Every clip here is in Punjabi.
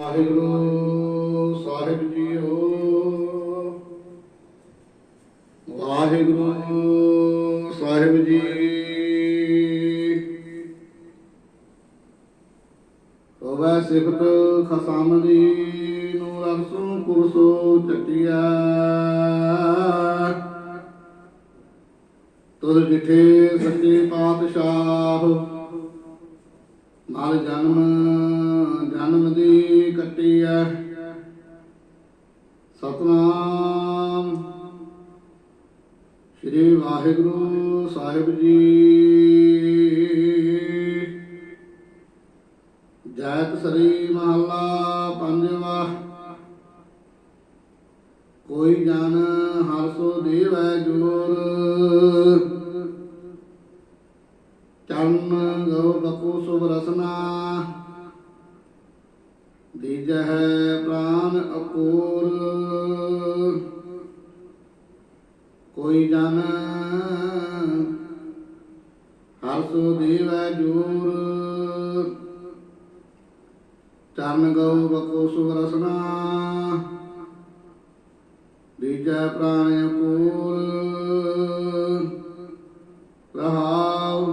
ਵਾਹਿਗੁਰੂ, ਸਾਹਿਬ ਜੀਓ। ਵਾਹਿਗੁਰੂ, ਸਾਹਿਬ ਜੀ। ਹੋਵੇ ਸਿਫਤ ਖਸਮ ਨੂੰ ਰਸੂ ਕੁਰਸੋ ਚਟਿਆ। ਤੁਰ ਜਿਠੇ ਸੱਚੇ ਪਾਤਸ਼ਾਹ, ਨਾਲ ਜਨਮ ਸਤਨਾਮ। ਸ੍ਰੀ ਵਾਹਿਗੁਰੂ ਸਾਹਿਬ ਜੀ। ਜੈਤ ਸ੍ਰੀ ਮਹੱਲਾ ਪੰਜਵਾ। ਕੋਈ ਜਨ ਹਰ ਸੋ ਦੇਵੈ ਜੋਰ। ਚਰਨ ਗਉ ਬਕੂ ਸੁਭ ਰਸਨਾ। ਦੀਜਹਿ ਪ੍ਰਾਨ ਅਪੂਰ ਕੋਈ ਜਨ ਹਰ ਦੇਵੈ ਜੂਰ। ਚਰਨ ਗਉ ਬਕੂ ਸੁਭ ਰਸਨਾ। ਦੀਜਹਿ ਪ੍ਰਾਨ ਅਪੂਰ ਰਹਾਉ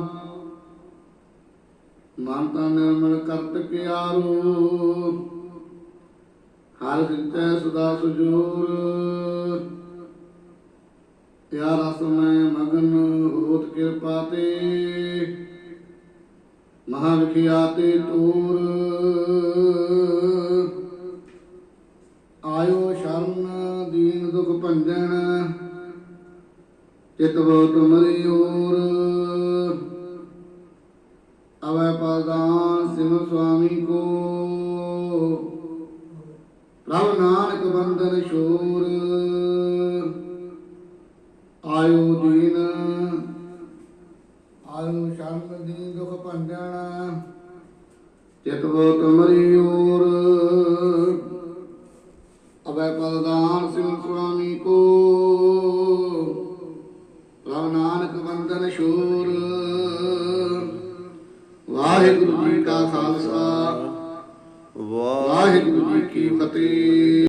ਮਨ ਤਨ ਨਿਰਮਲ ਕਰਤ ਕਿਆਰੋ। ਹਰ ਹਿਰਦੈ ਸਦਾ ਸੁਜੂਰ। ਤਿਆ ਰਸ ਮੈਂ ਮਗਨ ਹੋਤ ਕਿਰਪਾ ਤੇ। ਮਹਾ ਵਿਖਿਆਤੇ ਤੂਰ। ਆਇਓ ਸ਼ਰਨ ਦੀਨ ਦੁਖ ਭੰਜਨ, ਚਿਤ ਬੋ ਤੁਮਰੀ ਓਰ ਅਵੈ ਪਦਾਨ ਸਿਮ ਸੁਆਮੀ ਕੋ। ਪ੍ਰਭ ਨਾਨਕ ਬੰਦਨ ਸ਼ੂਰ ਆਇਓ ਦੀਨ, ਆਇਓ ਸ਼ਰਨ ਦੀਨ ਦੁਖ ਭੰਜਨ ਚਿਤ ਤੁਮਰੀ ਓਰ ਅਵੈ ਪਦਾਨ ਸਿੰਘ ਸੁਆਮੀ ਕੋ। ਰਵ ਨਾਨਕ ਬੰਦਨ ਸ਼ੂਰ ਵਾਹਿਗੁਰੂ ਜੀ ਕਾ ਖਾਲਸਾ। ਵਾਹਿਗੁਰੂ ਜੀ ਕੀ ਫਤਿਹ।